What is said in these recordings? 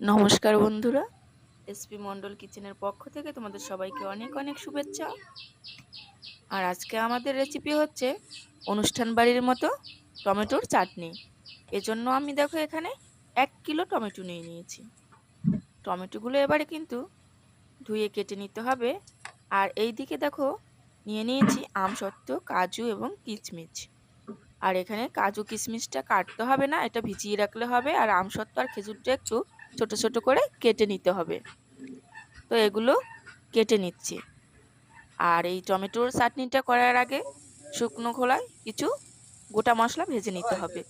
নমস্কার বন্ধুরা, এসপি মন্ডল কিচেনের পক্ষ থেকে তোমাদের সবাইকে অনেক অনেক শুভেচ্ছা। আর আজকে আমাদের রেসিপি হচ্ছে অনুষ্ঠান বাড়ির মতো টমেটোর চাটনি। এজন্য আমি দেখো এখানে এক কিলো টমেটো নিয়ে নিয়েছি। টমেটোগুলো এবারে কিন্তু ধুয়ে কেটে নিতে হবে। আর এই দিকে দেখো নিয়ে নিয়েছি আম আমসত্ত্ব, কাজু এবং কিচমিচ। আর এখানে কাজু কিশমিশটা কাটতে হবে না, এটা ভিজিয়ে রাখলে হবে। আর আম আমসত্ত্ব আর খেজুরটা একটু ছোট ছোট করে কেটে নিতে হবে। তো এগুলো কেটে নিচ্ছি। আর এই টমেটোর চাটনিটা করার আগে শুকনো খোলায় কিছু গোটা মশলা ভেজে নিতে হবে।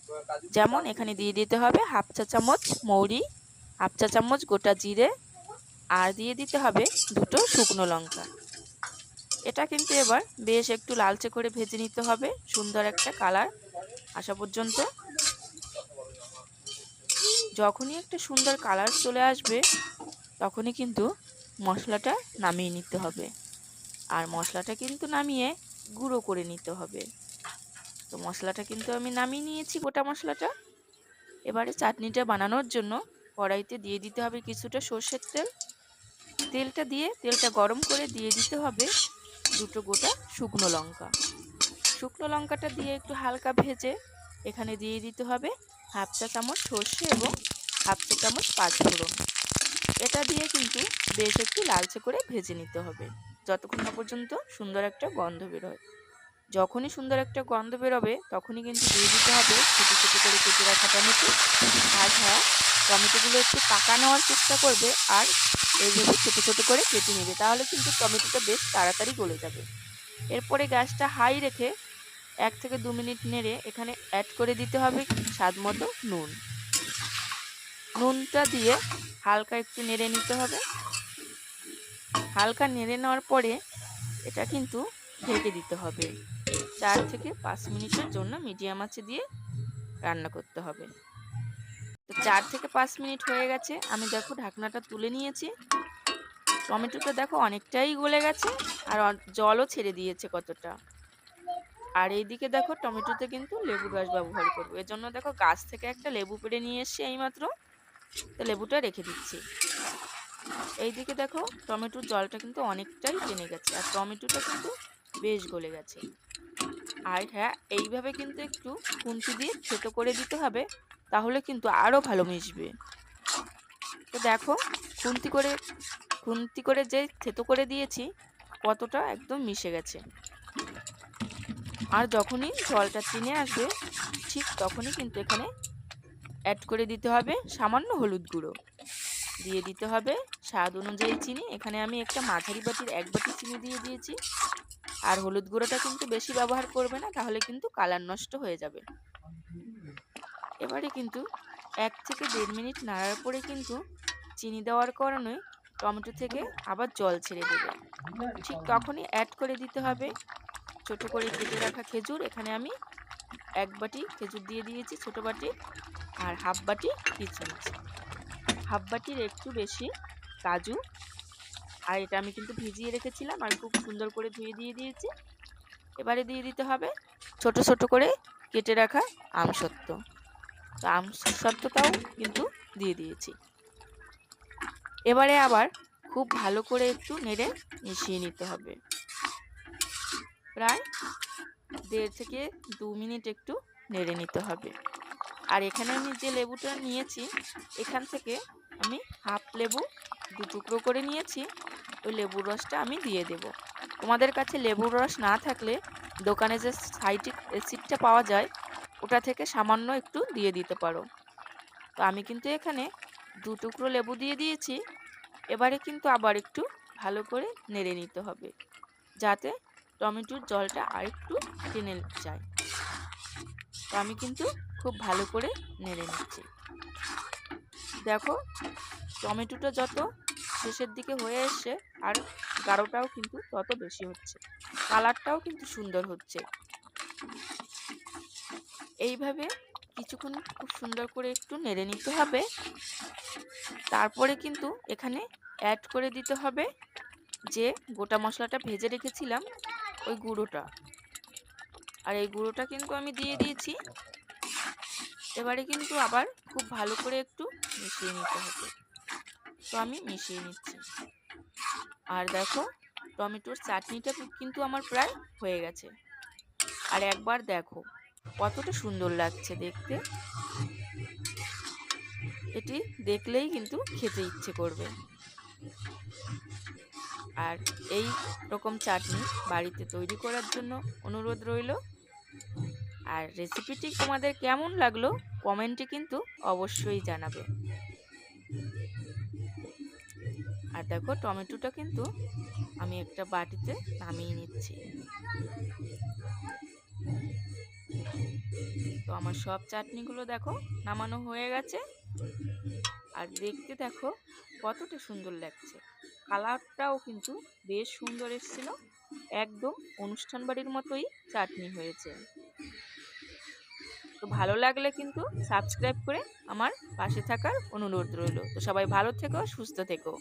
যেমন এখানে দিয়ে দিতে হবে হাফ চা চামচ মৌরি, হাফ চা চামচ গোটা জিরে, আর দিয়ে দিতে হবে দুটো শুকনো লঙ্কা। এটা কিন্তু এবার বেশ একটু লালচে করে ভেজে নিতে হবে। সুন্দর একটা কালার আসা পর্যন্ত যখনই একটা সুন্দর কালার চলে আসবে, তখনই কিন্তু মশলাটা নামিয়ে নিতে হবে। আর মশলাটা কিন্তু নামিয়ে গুঁড়ো করে নিতে হবে। তো মশলাটা কিন্তু আমি নামিয়ে নিয়েছি গোটা মশলাটা। এবারে চাটনিটা বানানোর জন্য কড়াইতে দিয়ে দিতে হবে কিছুটা সর্ষের তেল। তেলটা দিয়ে, তেলটা গরম করে দিয়ে দিতে হবে দুটো গোটা শুকনো লঙ্কা। শুকনো লঙ্কাটা দিয়ে একটু হালকা ভেজে এখানে দিয়ে দিতে হবে হাফ চা চামচ সর্ষে এবং হাফ চা চামচ পাঁচফোড়ন এটা দিয়ে কিন্তু বেশ একটু লালচে করে ভেজে নিতে হবে, যতক্ষণ না পর্যন্ত সুন্দর একটা গন্ধ বেরোয়। যখনই সুন্দর একটা গন্ধ বেরোবে, তখনই কিন্তু দিয়ে দিতে হবে ছোটো ছোটো করে কেটে রাখা টমেটো। আর হ্যাঁ টমেটোগুলো একটু পাকা নেওয়ার চেষ্টা করবে আর এইভাবে ছোটো ছোটো করে কেটে নেবে, তাহলে কিন্তু টমেটোটা বেশ তাড়াতাড়ি গলে যাবে। এরপরে গ্যাসটা হাই রেখে এক থেকে দু মিনিট নেড়ে এখানে অ্যাড করে দিতে হবে স্বাদ মতো নুন। নুনটা দিয়ে হালকা একটু নেড়ে নিতে হবে। হালকা নেড়ে নেওয়ার পরে এটা কিন্তু ঢেকে দিতে হবে। চার থেকে পাঁচ মিনিটের জন্য মিডিয়াম আঁচে দিয়ে রান্না করতে হবে। তো চার থেকে পাঁচ মিনিট হয়ে গেছে। আমি দেখো ঢাকনাটা তুলে নিয়েছি। টমেটোটা দেখো অনেকটাই গলে গেছে আর জলও ছেড়ে দিয়েছে কতটা। আর এইদিকে দেখো টমেটোতে কিন্তু লেবু গাছ ব্যবহার করব। এর জন্য দেখো গাছ থেকে একটা লেবু পেড়ে নিয়ে এসছি এইমাত্র। তো লেবুটা রেখে দিচ্ছি। এইদিকে দেখো টমেটোর জলটা কিন্তু অনেকটাই টেনে গেছে আর টমেটোটা কিন্তু বেশ গলে গেছে। আর হ্যাঁ এইভাবে কিন্তু একটু খুন্তি দিয়ে ছোটো করে দিতে হবে, তাহলে কিন্তু আরও ভালো মিশবে। তো দেখো খুন্তি করে খুন্তি করে যে থেতো করে দিয়েছি, কতটা একদম মিশে গেছে। আর যখনই জলটা টেনে আসবে, ঠিক তখনই কিন্তু এখানে অ্যাড করে দিতে হবে সামান্য হলুদ গুঁড়ো। দিয়ে দিতে হবে স্বাদ অনুযায়ী চিনি। এখানে আমি একটা মাঝারি বাটির এক বাটি চিনি দিয়ে দিয়েছি। আর হলুদ গুঁড়োটা কিন্তু বেশি ব্যবহার করবে না, তাহলে কিন্তু কালার নষ্ট হয়ে যাবে। এবারে কিন্তু এক থেকে দেড় মিনিট নাড়ার পরে কিন্তু চিনি দেওয়ার কারণে টমেটো থেকে আবার জল ছেড়ে দেবে। ঠিক তখনই অ্যাড করে দিতে হবে। ছোট করে কেটে রাখা খেজুর। এখানে আমি এক বাটি খেজুর দিয়ে দিয়েছি ছোট বাটি আর হাফ বাটি কিচমিচ। হাফ বাটির একটু বেশি কাজু। আর এটা আমি কিন্তু ভিজিয়ে রেখেছিলাম আর খুব সুন্দর করে ধুয়ে দিয়ে দিয়েছি। এবারে দিয়ে দিতে হবে ছোট ছোট করে কেটে রাখা আমসত্ত্ব তো আমসত্ত্বটাও কিন্তু দিয়ে দিয়েছি। এবারে আবার খুব ভালো করে একটু নেড়ে মিশিয়ে নিতে হবে। প্রায় দেড় থেকে দু মিনিট একটু নেড়ে নিতে হবে। আর এখানে আমি যে লেবুটা নিয়েছি, এখান থেকে আমি হাফ লেবু দু টুকরো করে নিয়েছি, ওই লেবুর রসটা আমি দিয়ে দেব। তোমাদের কাছে লেবুর রস না থাকলে দোকানে যে সাইটিক অ্যাসিডটা পাওয়া যায়, ওটা থেকে সামান্য একটু দিয়ে দিতে পারো। তো আমি কিন্তু এখানে দু টুকরো লেবু দিয়ে দিয়েছি। এবারে কিন্তু আবার একটু ভালো করে নেড়ে নিতে হবে, যাতে টমেটোর জলটা আরেকটু টেনে যায় তো আমি কিন্তু খুব ভালো করে নেড়ে নিচ্ছি। দেখো, টমেটোটা যত শেষের দিকে হয়ে এসছে, আর গাঢ়টাও কিন্তু তত বেশি হচ্ছে। কালারটাও কিন্তু সুন্দর হচ্ছে। এইভাবে কিছুক্ষণ খুব সুন্দর করে একটু নেড়ে নিতে হবে। তারপরে কিন্তু এখানে অ্যাড করে দিতে হবে যে গোটা মশলাটা ভেজে রেখেছিলাম ওই গুঁড়োটা। আর এই গুঁড়োটা কিন্তু আমি দিয়ে দিয়েছি। এবারে কিন্তু আবার খুব ভালো করে একটু মিশিয়ে নিতে হবে। তো আমি মিশিয়ে নিচ্ছি। আর দেখো, টমেটোর চাটনিটা কিন্তু আমার প্রায় হয়ে গেছে। আর একবার দেখো, কতটা সুন্দর লাগছে দেখতে। এটি দেখলেই কিন্তু খেতে ইচ্ছে করবে। আর এই রকম চাটনি বাড়িতে তৈরি করার জন্য অনুরোধ রইল। আর রেসিপিটি তোমাদের কেমন লাগল কমেন্টে কিন্তু অবশ্যই জানাবে। আর দেখো, টমেটোটা কিন্তু আমি একটা বাটিতে নামিয়ে নিচ্ছি। তো আমার সব চাটনিগুলো দেখো, নামানো হয়ে গেছে। আর দেখতে দেখো কতটা সুন্দর লাগছে। কালারটাও কিন্তু বেশ সুন্দর এসেছিল। একদম অনুষ্ঠান বাড়ির মতোই চাটনি হয়েছে। তো ভালো লাগলে কিন্তু সাবস্ক্রাইব করে আমার পাশে থাকার অনুরোধ রইল। তো সবাই ভালো থেকো, সুস্থ থেকো।